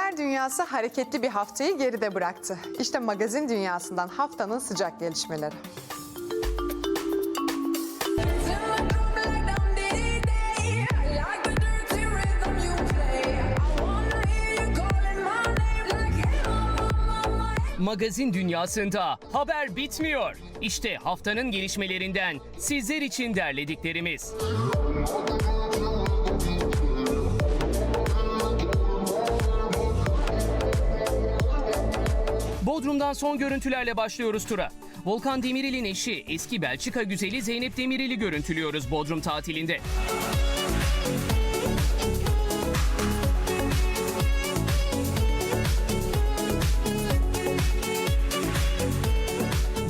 Ünlüler dünyası hareketli bir haftayı geride bıraktı. İşte magazin dünyasından haftanın sıcak gelişmeleri. Magazin dünyasında haber bitmiyor. İşte haftanın gelişmelerinden sizler için derlediklerimiz. Bodrum'dan son görüntülerle başlıyoruz tura. Volkan Demirel'in eşi eski Belçika güzeli Zeynep Demirel'i görüntülüyoruz Bodrum tatilinde.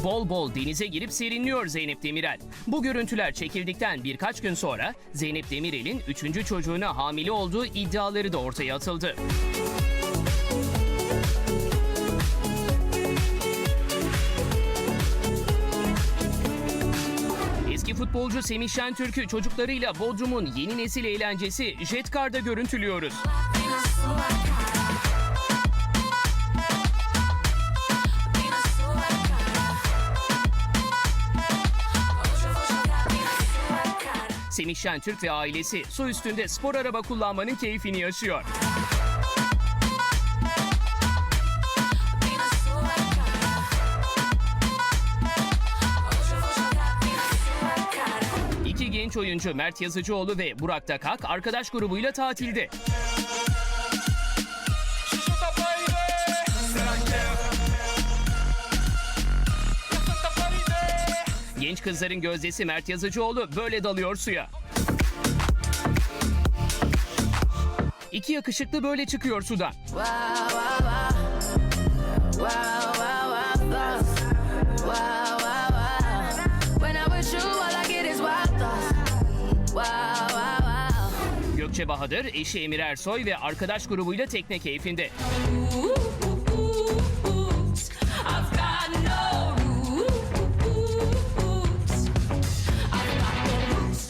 Bol bol denize girip serinliyor Zeynep Demirel. Bu görüntüler çekildikten birkaç gün sonra Zeynep Demirel'in üçüncü çocuğuna hamile olduğu iddiaları da ortaya atıldı. Eski futbolcu Semih Şentürk'ü çocuklarıyla Bodrum'un yeni nesil eğlencesi Jetcar'da görüntülüyoruz. Semih Şentürk ve ailesi su üstünde spor araba kullanmanın keyfini yaşıyor. Genç oyuncu Mert Yazıcıoğlu ve Burak Dakak arkadaş grubuyla tatilde. Genç kızların gözdesi Mert Yazıcıoğlu böyle dalıyor suya. İki yakışıklı böyle çıkıyor sudan. Wow, wow. Wow, wow, Gökçe Bahadır, eşi Emir Ersoy ve arkadaş grubuyla tekne keyfinde.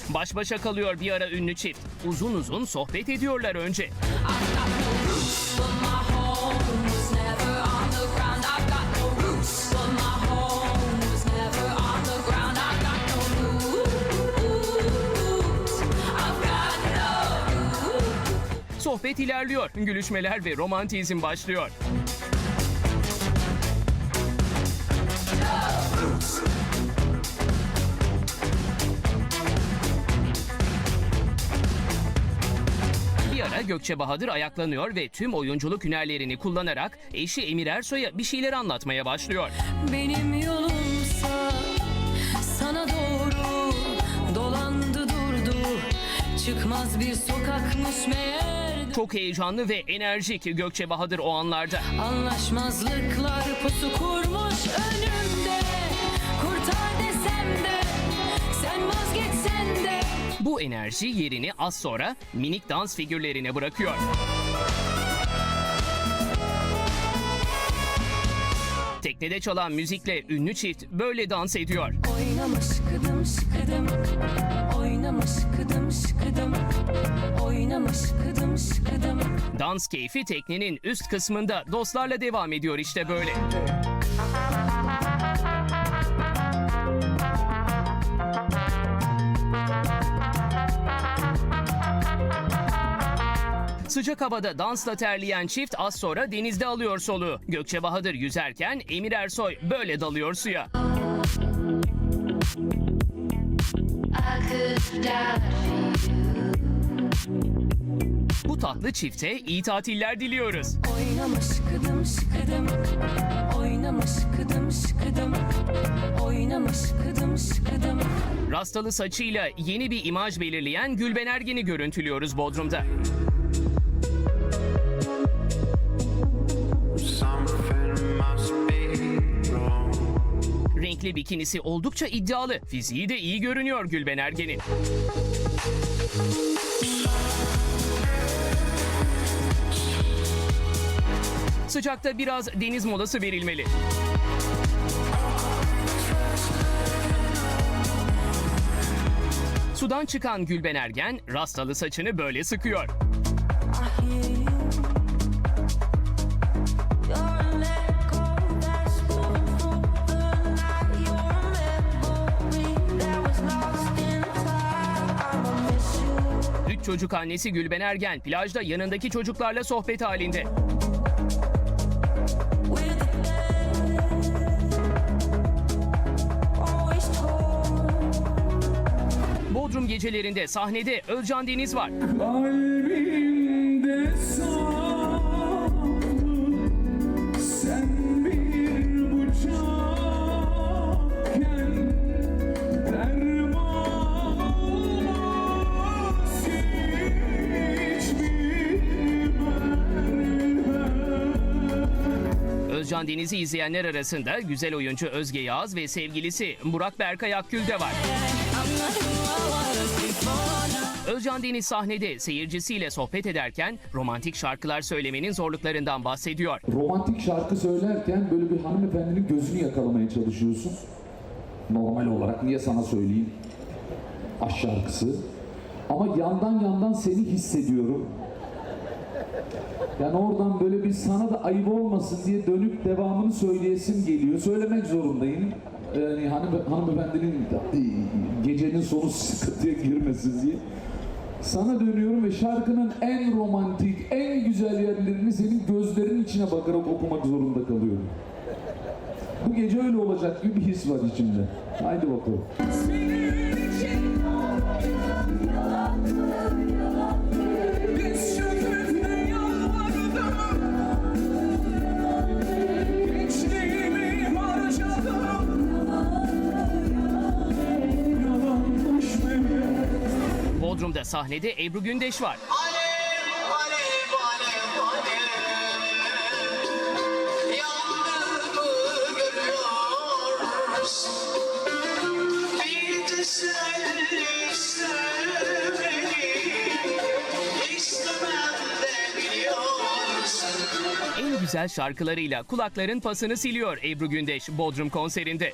Baş başa kalıyor bir ara ünlü çift. Uzun uzun sohbet ediyorlar önce. I've got no roots, but my home Sohbet ilerliyor, gülüşmeler ve romantizm başlıyor. Bir ara Gökçe Bahadır ayaklanıyor ve tüm oyunculuk hünerlerini kullanarak eşi Emir Ersoy'a bir şeyler anlatmaya başlıyor. Benim yolumsa sana doğru dolandı durdu Çıkmaz bir sokakmış meğer Çok heyecanlı ve enerjik Gökçe Bahadır o anlarda. Anlaşmazlıklar pusu kurmuş önümde Kurtar desem de sen vazgeçsen de Bu enerji yerini az sonra minik dans figürlerine bırakıyor. Teknede çalan müzikle ünlü çift böyle dans ediyor. Oynamış kıdım şıkıdım Oynamış kıdım şıkıdım Oynamış kıdım Dans keyfi teknenin üst kısmında dostlarla devam ediyor işte böyle. Sıcak havada dansla terleyen çift az sonra denizde alıyor soluğu. Gökçe Bahadır yüzerken Emir Ersoy böyle dalıyor suya. Bu tatlı çifte iyi tatiller diliyoruz. Oynamış kıdım şıkıdım Oynamış kıdım şıkıdım Oynamış kıdım şıkıdım Rastalı saçıyla yeni bir imaj belirleyen Gülben Ergen'i görüntülüyoruz Bodrum'da. Renkli bikinisi oldukça iddialı. Fiziği de iyi görünüyor Gülben Ergen'in. sıcakta biraz deniz molası verilmeli. Sudan çıkan Gülben Ergen rastalı saçını böyle sıkıyor. Üç çocuk annesi Gülben Ergen plajda yanındaki çocuklarla sohbet halinde. Bodrum gecelerinde sahnede Özcan Deniz var. Kalbimde saklı sen bir bıçakken derman olmaz hiçbir merhem. Özcan Deniz'i izleyenler arasında güzel oyuncu Özge Yağız ve sevgilisi Burak Berkay Akgül de var. Özcan Deniz sahnede seyircisiyle sohbet ederken romantik şarkılar söylemenin zorluklarından bahsediyor. romantik şarkı söylerken böyle bir hanımefendinin gözünü yakalamaya çalışıyorsun. Normal olarak niye sana söyleyeyim? Aşk şarkısı. Ama yandan yandan seni hissediyorum. Yani oradan böyle bir sana da ayıp olmasın diye dönüp devamını söyleyesim geliyor. Söylemek zorundayım. Yani hanım, hanımefendinin gecenin sonu sıkıntıya girmesin diye. Sana dönüyorum ve şarkının en romantik, en güzel yerlerini senin gözlerinin içine bakarak okumak zorunda kalıyorum. Bu gece öyle olacak gibi bir his var içimde. Haydi bakalım. Bodrum'da sahnede Ebru Gündeş var. Alev, alev, alev, alev En güzel şarkılarıyla kulakların pasını siliyor Ebru Gündeş Bodrum konserinde.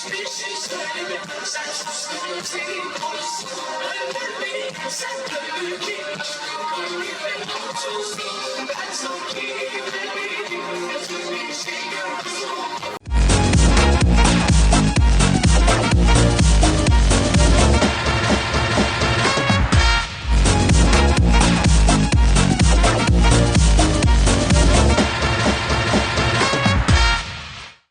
Hiçbir şey söyleme Sen sus da gözlerin konuşsun Öldür beni, sen öldür ki Aşkın kalbimde hapsolsun Ben sanki